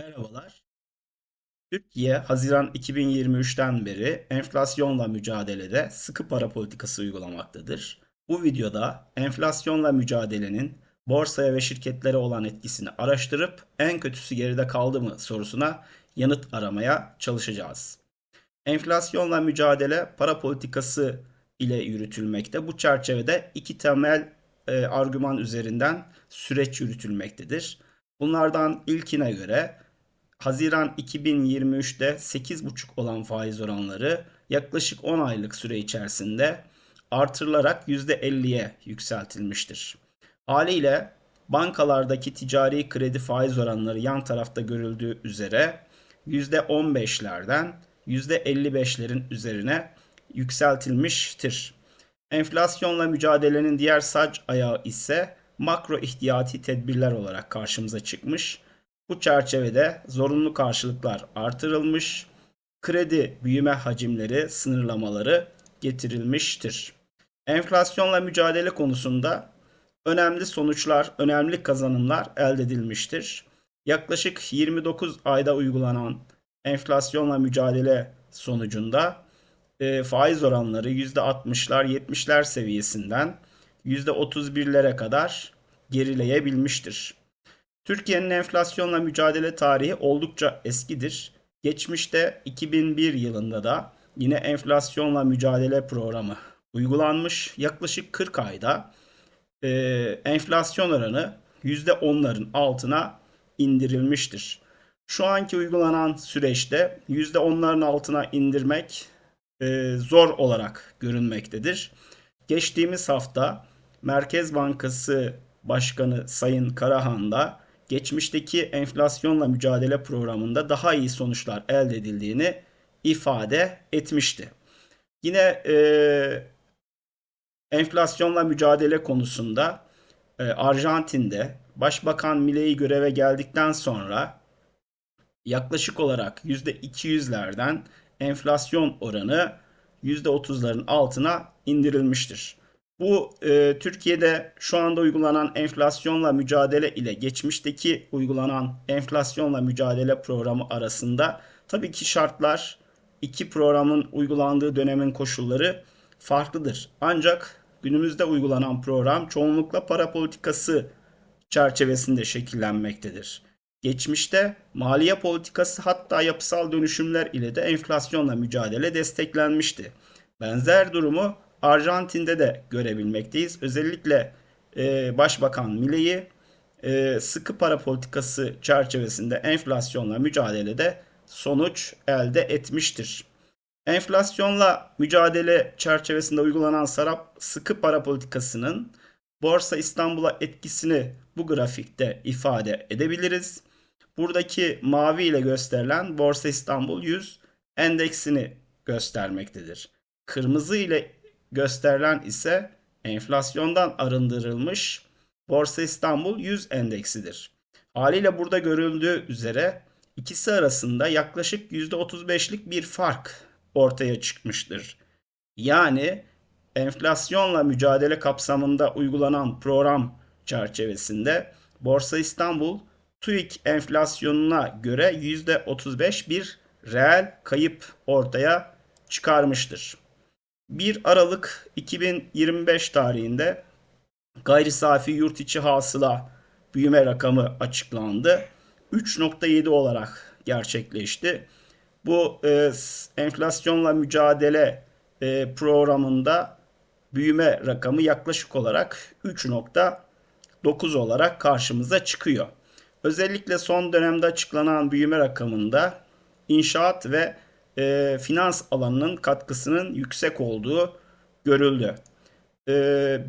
Merhabalar. Türkiye, Haziran 2023'ten beri enflasyonla mücadelede sıkı para politikası uygulamaktadır. Bu videoda enflasyonla mücadelenin borsaya ve şirketlere olan etkisini araştırıp en kötüsü geride kaldı mı sorusuna yanıt aramaya çalışacağız. Enflasyonla mücadele para politikası ile yürütülmekte. Bu çerçevede iki temel e, argüman üzerinden süreç yürütülmektedir. Bunlardan ilkine göre Haziran 2023'te 8,5 olan faiz oranları yaklaşık 10 aylık süre içerisinde artırılarak %50'ye yükseltilmiştir. Haliyle bankalardaki ticari kredi faiz oranları yan tarafta görüldüğü üzere %15'lerden %55'lerin üzerine yükseltilmiştir. Enflasyonla mücadelenin diğer sac ayağı ise makro ihtiyati tedbirler olarak karşımıza çıkmış. Bu çerçevede zorunlu karşılıklar artırılmış, kredi büyüme hacimleri sınırlamaları getirilmiştir. Enflasyonla mücadele konusunda önemli sonuçlar, önemli kazanımlar elde edilmiştir. Yaklaşık 29 ayda uygulanan enflasyonla mücadele sonucunda e, faiz oranları %60'lar 70'ler seviyesinden %31'lere kadar gerileyebilmiştir. Türkiye'nin enflasyonla mücadele tarihi oldukça eskidir. Geçmişte 2001 yılında da yine enflasyonla mücadele programı uygulanmış. Yaklaşık 40 ayda e, enflasyon oranı %10'ların altına indirilmiştir. Şu anki uygulanan süreçte %10'ların altına indirmek e, zor olarak görünmektedir. Geçtiğimiz hafta Merkez Bankası Başkanı Sayın Karahan da geçmişteki enflasyonla mücadele programında daha iyi sonuçlar elde edildiğini ifade etmişti. Yine e, enflasyonla mücadele konusunda e, Arjantin'de Başbakan Milei göreve geldikten sonra yaklaşık olarak %200'lerden enflasyon oranı %30'ların altına indirilmiştir. Bu e, Türkiye'de şu anda uygulanan enflasyonla mücadele ile geçmişteki uygulanan enflasyonla mücadele programı arasında tabii ki şartlar iki programın uygulandığı dönemin koşulları farklıdır. Ancak günümüzde uygulanan program çoğunlukla para politikası çerçevesinde şekillenmektedir. Geçmişte maliye politikası hatta yapısal dönüşümler ile de enflasyonla mücadele desteklenmişti. Benzer durumu Arjantin'de de görebilmekteyiz. Özellikle e, Başbakan Milei e, sıkı para politikası çerçevesinde enflasyonla mücadelede sonuç elde etmiştir. Enflasyonla mücadele çerçevesinde uygulanan sarap sıkı para politikasının Borsa İstanbul'a etkisini bu grafikte ifade edebiliriz. Buradaki mavi ile gösterilen Borsa İstanbul 100 endeksini göstermektedir. Kırmızı ile gösterilen ise enflasyondan arındırılmış Borsa İstanbul 100 endeksidir. Haliyle burada görüldüğü üzere ikisi arasında yaklaşık %35'lik bir fark ortaya çıkmıştır. Yani enflasyonla mücadele kapsamında uygulanan program çerçevesinde Borsa İstanbul TÜİK enflasyonuna göre %35 bir reel kayıp ortaya çıkarmıştır. 1 Aralık 2025 tarihinde gayri safi yurt içi hasıla büyüme rakamı açıklandı. 3.7 olarak gerçekleşti. Bu e, enflasyonla mücadele e, programında büyüme rakamı yaklaşık olarak 3.9 olarak karşımıza çıkıyor. Özellikle son dönemde açıklanan büyüme rakamında inşaat ve e, finans alanının katkısının yüksek olduğu görüldü. E,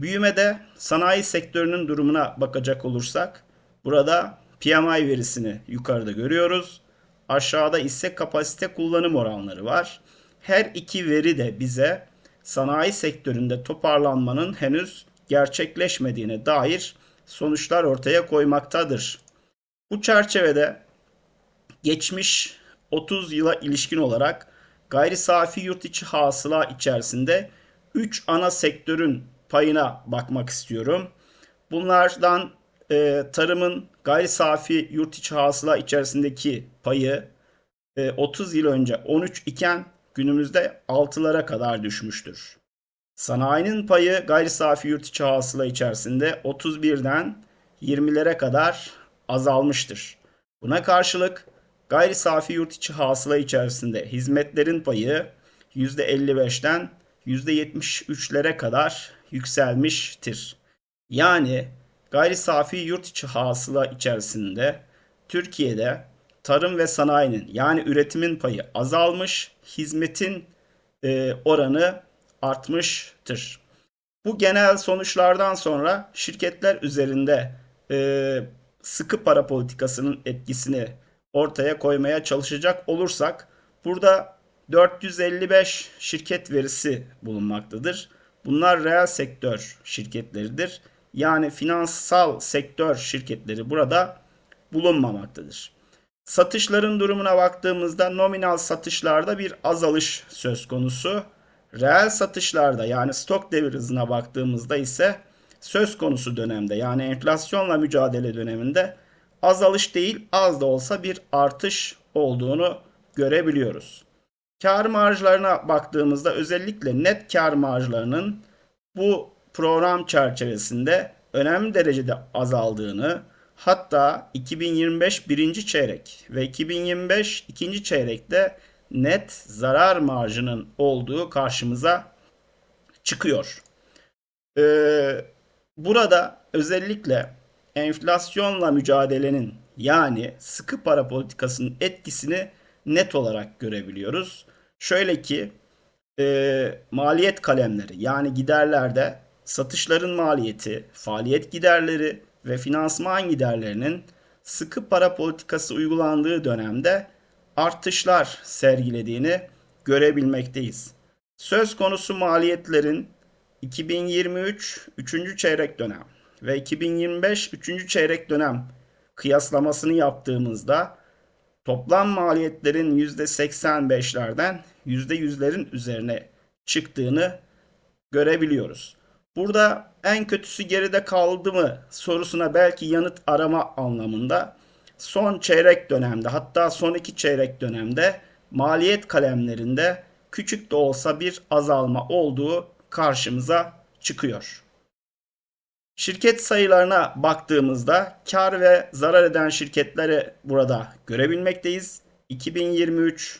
büyümede sanayi sektörünün durumuna bakacak olursak burada PMI verisini yukarıda görüyoruz. Aşağıda ise kapasite kullanım oranları var. Her iki veri de bize sanayi sektöründe toparlanmanın henüz gerçekleşmediğine dair sonuçlar ortaya koymaktadır. Bu çerçevede geçmiş 30 yıla ilişkin olarak gayri safi yurt içi hasıla içerisinde 3 ana sektörün payına bakmak istiyorum. Bunlardan e, tarımın gayri safi yurt içi hasıla içerisindeki payı e, 30 yıl önce 13 iken günümüzde 6'lara kadar düşmüştür. Sanayinin payı gayri safi yurt içi hasıla içerisinde 31'den 20'lere kadar azalmıştır. Buna karşılık gayri safi yurt içi hasıla içerisinde hizmetlerin payı %55'ten %73'lere kadar yükselmiştir. Yani gayri safi yurt içi hasıla içerisinde Türkiye'de tarım ve sanayinin yani üretimin payı azalmış, hizmetin e, oranı artmıştır. Bu genel sonuçlardan sonra şirketler üzerinde e, sıkı para politikasının etkisini ortaya koymaya çalışacak olursak burada 455 şirket verisi bulunmaktadır. Bunlar reel sektör şirketleridir. Yani finansal sektör şirketleri burada bulunmamaktadır. Satışların durumuna baktığımızda nominal satışlarda bir azalış söz konusu. Reel satışlarda yani stok devir hızına baktığımızda ise söz konusu dönemde yani enflasyonla mücadele döneminde azalış değil az da olsa bir artış olduğunu görebiliyoruz. Kar marjlarına baktığımızda özellikle net kar marjlarının bu program çerçevesinde önemli derecede azaldığını hatta 2025 birinci çeyrek ve 2025 ikinci çeyrekte net zarar marjının olduğu karşımıza çıkıyor. Ee, burada özellikle enflasyonla mücadelenin yani sıkı para politikasının etkisini net olarak görebiliyoruz. Şöyle ki e, maliyet kalemleri yani giderlerde satışların maliyeti, faaliyet giderleri ve finansman giderlerinin sıkı para politikası uygulandığı dönemde artışlar sergilediğini görebilmekteyiz. Söz konusu maliyetlerin 2023 3. çeyrek dönem ve 2025 3. çeyrek dönem kıyaslamasını yaptığımızda toplam maliyetlerin %85'lerden %100'lerin üzerine çıktığını görebiliyoruz. Burada en kötüsü geride kaldı mı sorusuna belki yanıt arama anlamında son çeyrek dönemde hatta son iki çeyrek dönemde maliyet kalemlerinde küçük de olsa bir azalma olduğu karşımıza çıkıyor. Şirket sayılarına baktığımızda kar ve zarar eden şirketleri burada görebilmekteyiz. 2023,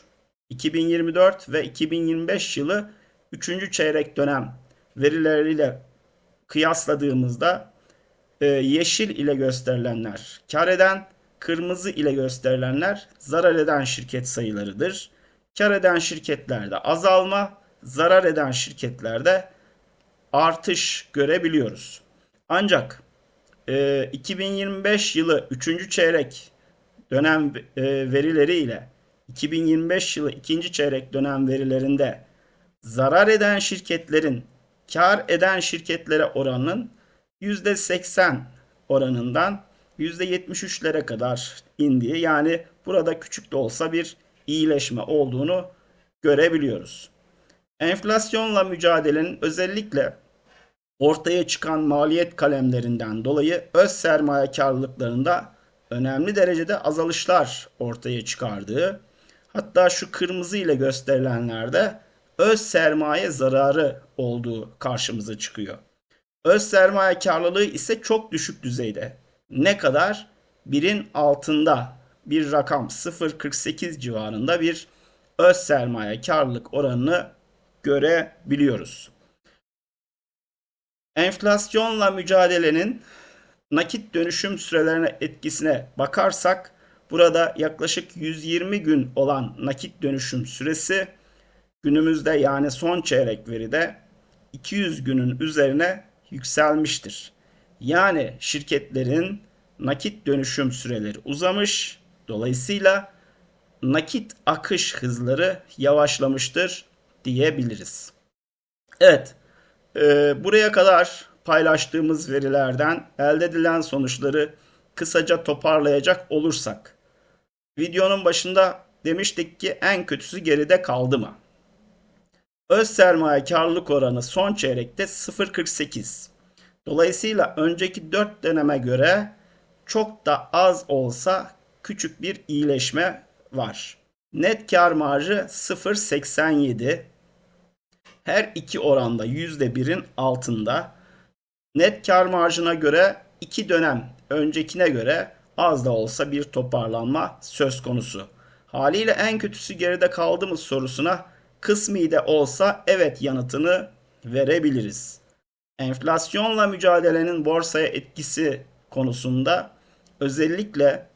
2024 ve 2025 yılı 3. çeyrek dönem verileriyle kıyasladığımızda e, yeşil ile gösterilenler kar eden, kırmızı ile gösterilenler zarar eden şirket sayılarıdır. Kar eden şirketlerde azalma, zarar eden şirketlerde artış görebiliyoruz. Ancak e, 2025 yılı 3. çeyrek dönem e, verileri ile 2025 yılı 2. çeyrek dönem verilerinde zarar eden şirketlerin kar eden şirketlere oranının %80 oranından %73'lere kadar indiği yani burada küçük de olsa bir iyileşme olduğunu görebiliyoruz. Enflasyonla mücadelenin özellikle ortaya çıkan maliyet kalemlerinden dolayı öz sermaye karlılıklarında önemli derecede azalışlar ortaya çıkardığı, hatta şu kırmızı ile gösterilenlerde öz sermaye zararı olduğu karşımıza çıkıyor. Öz sermaye karlılığı ise çok düşük düzeyde. Ne kadar? Birin altında bir rakam 0.48 civarında bir öz sermaye karlılık oranını görebiliyoruz. Enflasyonla mücadelenin nakit dönüşüm sürelerine etkisine bakarsak burada yaklaşık 120 gün olan nakit dönüşüm süresi günümüzde yani son çeyrek veride 200 günün üzerine yükselmiştir. Yani şirketlerin nakit dönüşüm süreleri uzamış. Dolayısıyla nakit akış hızları yavaşlamıştır diyebiliriz. Evet, e, buraya kadar paylaştığımız verilerden elde edilen sonuçları kısaca toparlayacak olursak, videonun başında demiştik ki en kötüsü geride kaldı mı? Öz sermaye karlılık oranı son çeyrekte 0.48. Dolayısıyla önceki 4 döneme göre çok da az olsa küçük bir iyileşme var. Net kar marjı 0.87. Her iki oranda %1'in altında. Net kar marjına göre iki dönem öncekine göre az da olsa bir toparlanma söz konusu. Haliyle en kötüsü geride kaldı mı sorusuna kısmi de olsa evet yanıtını verebiliriz. Enflasyonla mücadelenin borsaya etkisi konusunda özellikle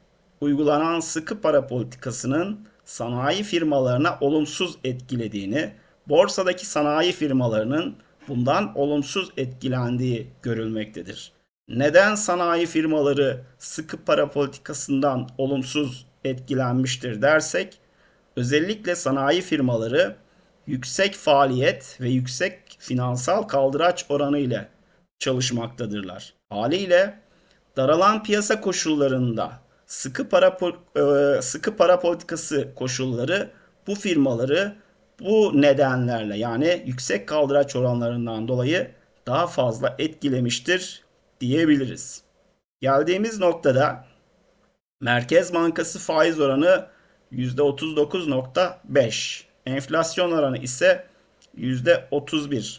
uygulanan sıkı para politikasının sanayi firmalarına olumsuz etkilediğini, borsadaki sanayi firmalarının bundan olumsuz etkilendiği görülmektedir. Neden sanayi firmaları sıkı para politikasından olumsuz etkilenmiştir dersek, özellikle sanayi firmaları yüksek faaliyet ve yüksek finansal kaldıraç oranı ile çalışmaktadırlar. Haliyle daralan piyasa koşullarında sıkı para e, sıkı para politikası koşulları bu firmaları bu nedenlerle yani yüksek kaldıraç oranlarından dolayı daha fazla etkilemiştir diyebiliriz. Geldiğimiz noktada Merkez Bankası faiz oranı %39.5. Enflasyon oranı ise %31.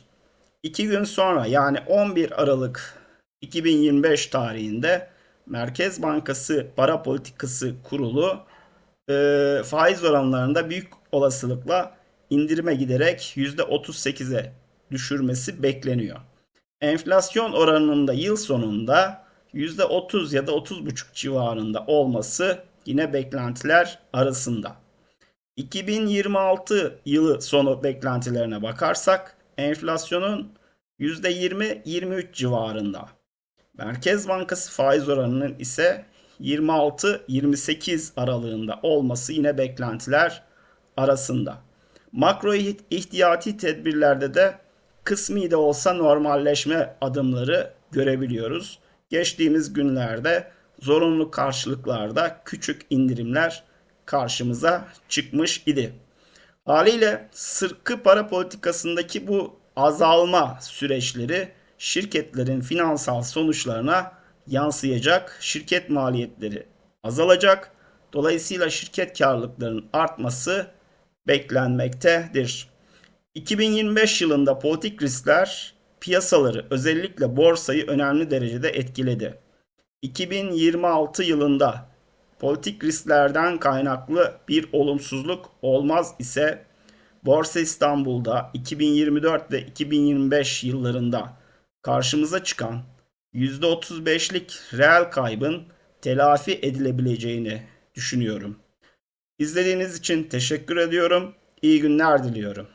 İki gün sonra yani 11 Aralık 2025 tarihinde Merkez Bankası Para Politikası Kurulu e, faiz oranlarında büyük olasılıkla indirime giderek %38'e düşürmesi bekleniyor. Enflasyon oranının da yıl sonunda %30 ya da 30,5 civarında olması yine beklentiler arasında. 2026 yılı sonu beklentilerine bakarsak enflasyonun %20-23 civarında. Merkez Bankası faiz oranının ise 26-28 aralığında olması yine beklentiler arasında. Makro ihtiyati tedbirlerde de kısmi de olsa normalleşme adımları görebiliyoruz. Geçtiğimiz günlerde zorunlu karşılıklarda küçük indirimler karşımıza çıkmış idi. Haliyle sırkı para politikasındaki bu azalma süreçleri şirketlerin finansal sonuçlarına yansıyacak. Şirket maliyetleri azalacak. Dolayısıyla şirket karlılıklarının artması beklenmektedir. 2025 yılında politik riskler piyasaları özellikle borsayı önemli derecede etkiledi. 2026 yılında politik risklerden kaynaklı bir olumsuzluk olmaz ise Borsa İstanbul'da 2024 ve 2025 yıllarında karşımıza çıkan %35'lik reel kaybın telafi edilebileceğini düşünüyorum. İzlediğiniz için teşekkür ediyorum. İyi günler diliyorum.